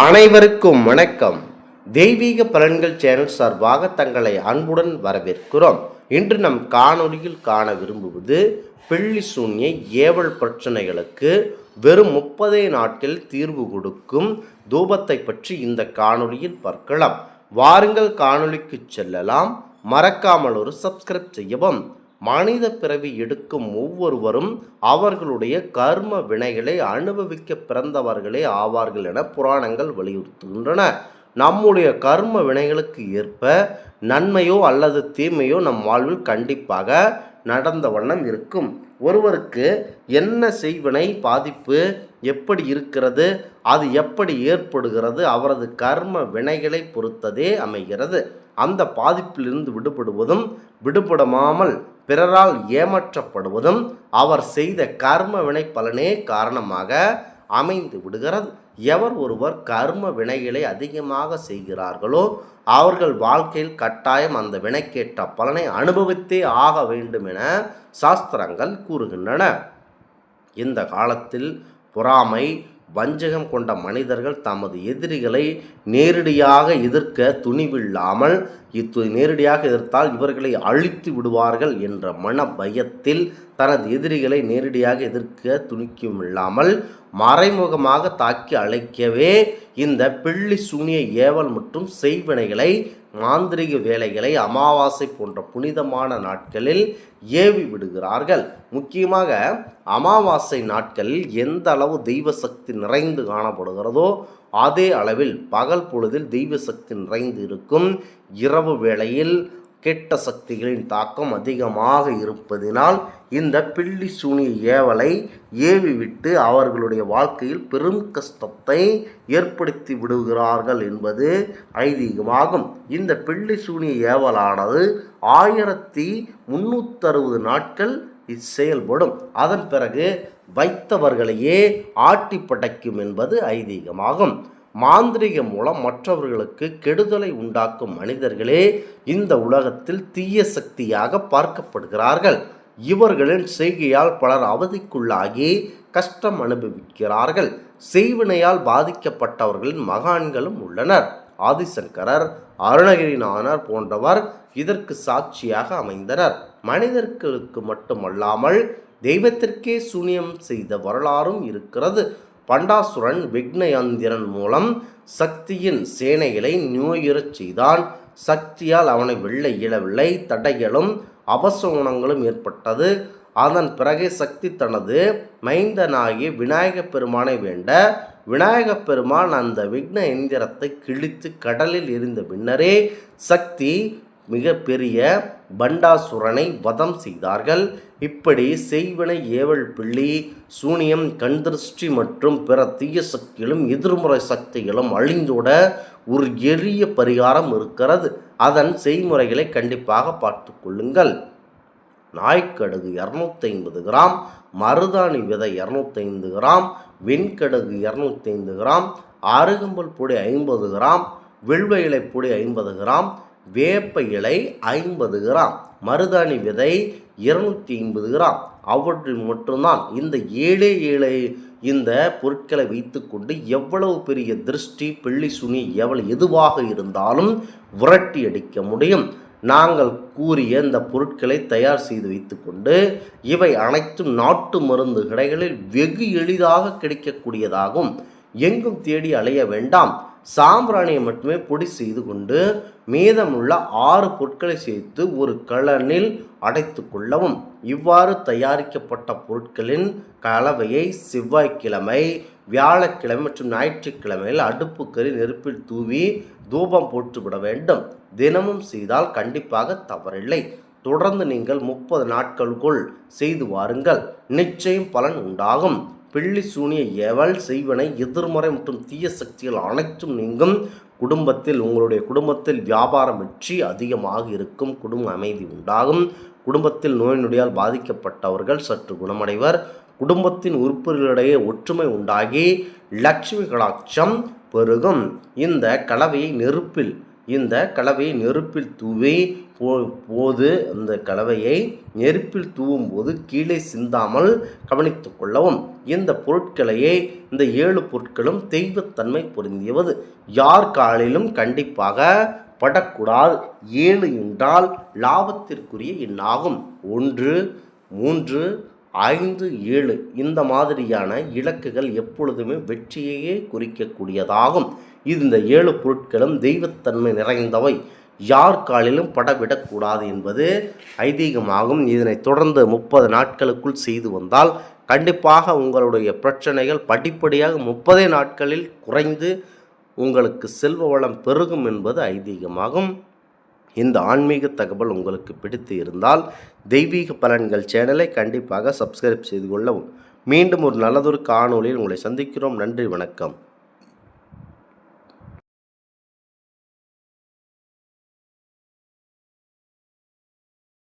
அனைவருக்கும் வணக்கம். தெய்வீக பலன்கள் சேனல் சார்பாக தங்களை அன்புடன் வரவேற்கிறோம். இன்று நம் காணொலியில் காண விரும்புவது பிள்ளி சூன்ய ஏவல் பிரச்சனைகளுக்கு வெறும் முப்பதே நாட்கள் தீர்வு கொடுக்கும் தூபத்தை பற்றி இந்த காணொலியில் பார்க்கலாம். வாருங்கள் காணொலிக்கு செல்லலாம். மறக்காமல் ஒரு சப்ஸ்கிரைப் செய்யவும் மனித பிறவி எடுக்கும் ஒவ்வொருவரும் அவர்களுடைய கர்ம வினைகளை அனுபவிக்க பிறந்தவர்களே ஆவார்கள் என புராணங்கள் வலியுறுத்துகின்றன. நம்முடைய கர்ம வினைகளுக்கு ஏற்ப நன்மையோ அல்லது தீமையோ நம் வாழ்வில் கண்டிப்பாக நடந்த வண்ணம் இருக்கும். ஒருவருக்கு என்ன செய்வினை பாதிப்பு எப்படி இருக்கிறது அது எப்படி ஏற்படுகிறது அவரது கர்ம வினைகளை பொறுத்ததே அமைகிறது. அந்த பாதிப்பிலிருந்து விடுபடுவதும் விடுபடாமல் பிறரால் ஏமாற்றப்படுவதும் அவர் செய்த கர்ம வினை பலனே காரணமாக அமைந்து விடுகிறது. எவர் ஒருவர் கர்ம வினைகளை அதிகமாக செய்கிறார்களோ அவர்கள் வாழ்க்கையில் கட்டாயம் அந்த வினைக்கேற்ற பலனை அனுபவித்தே ஆக வேண்டும் என சாஸ்திரங்கள் கூறுகின்றன. இந்த காலத்தில் பொறாமை வஞ்சகம் கொண்ட மனிதர்கள் தமது எதிரிகளை நேரடியாக எதிர்க்க துணிவில்லாமல் இத்து நேரடியாக எதிர்த்தால் இவர்களை அழித்து விடுவார்கள் என்ற மன பயத்தில் தனது எதிரிகளை நேரடியாக எதிர்க்க துணிக்கும் இல்லாமல் மறைமுகமாக தாக்கி அழைக்கவே இந்த பிள்ளி சூனிய ஏவல் மற்றும் செய்வினைகளை மாந்திரிக வேலைகளை அமாவாசை போன்ற புனிதமான நாட்களில் ஏவி விடுகிறார்கள். முக்கியமாக அமாவாசை நாட்களில் எந்த அளவு தெய்வ சக்தி நிறைந்து காணப்படுகிறதோ அதே அளவில் பகல் பொழுதில் தெய்வ சக்தி நிறைந்து இருக்கும் இரவு வேளையில் கெட்ட சக்திகளின் தாக்கம் அதிகமாக இருப்பதினால் இந்த பில்லி சூனிய ஏவலை ஏவிவிட்டு அவர்களுடைய வாழ்க்கையில் பெரும் கஷ்டத்தை ஏற்படுத்தி விடுகிறார்கள் என்பது ஐதீகமாகும். இந்த பில்லி சூனிய ஏவலானது ஆயிரத்தி முன்னூற்றறுபது நாட்கள் செயல்படும் அதன் பிறகு வைத்தவர்களையே ஆட்டி படைக்கும் என்பது ஐதீகமாகும். மாந்திரிகம் மூலம் மற்றவர்களுக்கு கெடுதலை உண்டாக்கும் மனிதர்களே இந்த உலகத்தில் தீய சக்தியாக பார்க்கப்படுகிறார்கள். இவர்களின் செய்கையால் பலர் அவதிக்குள்ளாகி கஷ்டம் அனுபவிக்கிறார்கள். செய்வினையால் பாதிக்கப்பட்டவர்களின் மகான்களும் உள்ளனர். ஆதிசங்கரர் அருணகிரிநாதர் போன்றவர் இதற்கு சாட்சியாக அமைந்தனர். மனிதர்களுக்கு மட்டுமல்லாமல் தெய்வத்திற்கே சூனியம் செய்த வரலாறும் இருக்கிறது. பண்டாசுரன் விக்னயந்திரன் மூலம் சக்தியின் சேனைகளை நோயுறச் செய்தான். சக்தியால் அவனை வெல்ல இயலவில்லை. தடைகளும் அபசகுணங்களும் ஏற்பட்டது. அதன் பிறகு சக்தி தனது மைந்தனாகி விநாயகப் பெருமானை வேண்ட விநாயகப் பெருமான் அந்த விக்ன எந்திரத்தை கிழித்து கடலில் எரிந்த பின்னரே சக்தி மிக பெரிய பண்டாசுரனை வதம் செய்தார்கள். இப்படி செய்வன ஏவல் பிள்ளி சூனியம் கண்திருஷ்டி மற்றும் பிற தீய சக்திகளும் எதிர்முறை சக்திகளும் அழிந்தோட ஒரு எளிய பரிகாரம் இருக்கிறது. அதன் செய்முறைகளை கண்டிப்பாக பார்த்து கொள்ளுங்கள். நாய்க்கடுகு இரநூத்தி ஐம்பது கிராம் மருதாணி விதை இரநூத்தைந்து கிராம் வெண்கடுகு இரநூத்தைந்து கிராம் அருகம்பல் பொடி ஐம்பது கிராம் வில்வ இலை பொடி ஐம்பது கிராம் வேப்ப இலை ஐம்பது கிராம் மருதாணி விதை இருநூற்றி ஐம்பது கிராம். அவற்றில் மட்டும்தான் இந்த ஏழே ஏழை இந்த பொருட்களை வைத்துக்கொண்டு எவ்வளவு பெரிய திருஷ்டி பிள்ளி சுனி எவ்வளவு எதுவாக இருந்தாலும் விரட்டி அடிக்க முடியும். நாங்கள் கூறிய இந்த பொருட்களை தயார் செய்து வைத்துக்கொண்டு இவை அனைத்தும் நாட்டு மருந்து கடைகளில் வெகு எளிதாக கிடைக்கக்கூடியதாகும். எங்கும் தேடி அலைய வேண்டாம். சாம்பிராணியை மட்டுமே பொடி செய்து கொண்டு மீதமுள்ள ஆறு பொருட்களை சேர்த்து ஒரு கலனில் அடைத்து கொள்ளவும். இவ்வாறு தயாரிக்கப்பட்ட பொருட்களின் கலவையை செவ்வாய்க்கிழமை வியாழக்கிழமை மற்றும் ஞாயிற்றுக்கிழமையில் அடுப்புக்கறி நெருப்பில் தூவி தூபம் போட்டுவிட வேண்டும். தினமும் செய்தால் கண்டிப்பாக தவறில்லை. தொடர்ந்து நீங்கள் முப்பது நாட்களுக்குள் செய்து வாருங்கள். நிச்சயம் பலன் உண்டாகும். பிள்ளி சூனிய ஏவல் செய்வனை எதிர்மறை மற்றும் தீய சக்திகள் அனைத்தும் நீங்கும். குடும்பத்தில் உங்களுடைய குடும்பத்தில் வியாபாரம் வெற்றி அதிகமாக இருக்கும். குடும்ப அமைதி உண்டாகும். குடும்பத்தில் நோய் நொடியால் பாதிக்கப்பட்டவர்கள் சற்று குணமடைவர். குடும்பத்தின் உறுப்பினர்களிடையே ஒற்றுமை உண்டாகி லட்சுமி கடாட்சம் பெருகும். இந்த கலவையை நெருப்பில் இந்த கலவையை நெருப்பில் தூவி போ போது அந்த கலவையை நெருப்பில் தூவும் போது கீழே சிந்தாமல் கவனித்து கொள்ளவும். இந்த பொருட்களையே இந்த ஏழு பொருட்களும் தெய்வத்தன்மை பொருந்தியவது. யார் காலிலும் கண்டிப்பாக படக்கூடாது. ஏழு என்றால் லாபத்திற்குரிய எண்ணாகும். ஒன்று மூன்று ஐந்து ஏழு. இந்த மாதிரியான இலக்குகள் எப்பொழுதுமே வெற்றியையே குறிக்கக்கூடியதாகும். இந்த ஏழு பொருட்களும் தெய்வத்தன்மை நிறைந்தவை. யார் காலிலும் படவிடக்கூடாது என்பது ஐதீகமாகும். இதனை தொடர்ந்து முப்பது நாட்களுக்குள் செய்து வந்தால் கண்டிப்பாக உங்களுடைய பிரச்சனைகள் படிப்படியாக முப்பதே நாட்களில் குறைந்து உங்களுக்கு செல்வ வளம் பெருகும் என்பது ஐதீகமாகும். இந்த ஆன்மீக தகவல் உங்களுக்கு பிடித்து இருந்தால் தெய்வீக பலன்கள் சேனலை கண்டிப்பாக சப்ஸ்கிரைப் செய்து கொள்ளவும். மீண்டும் ஒரு நல்லதொரு காணொலியில் உங்களை சந்திக்கிறோம். நன்றி வணக்கம்.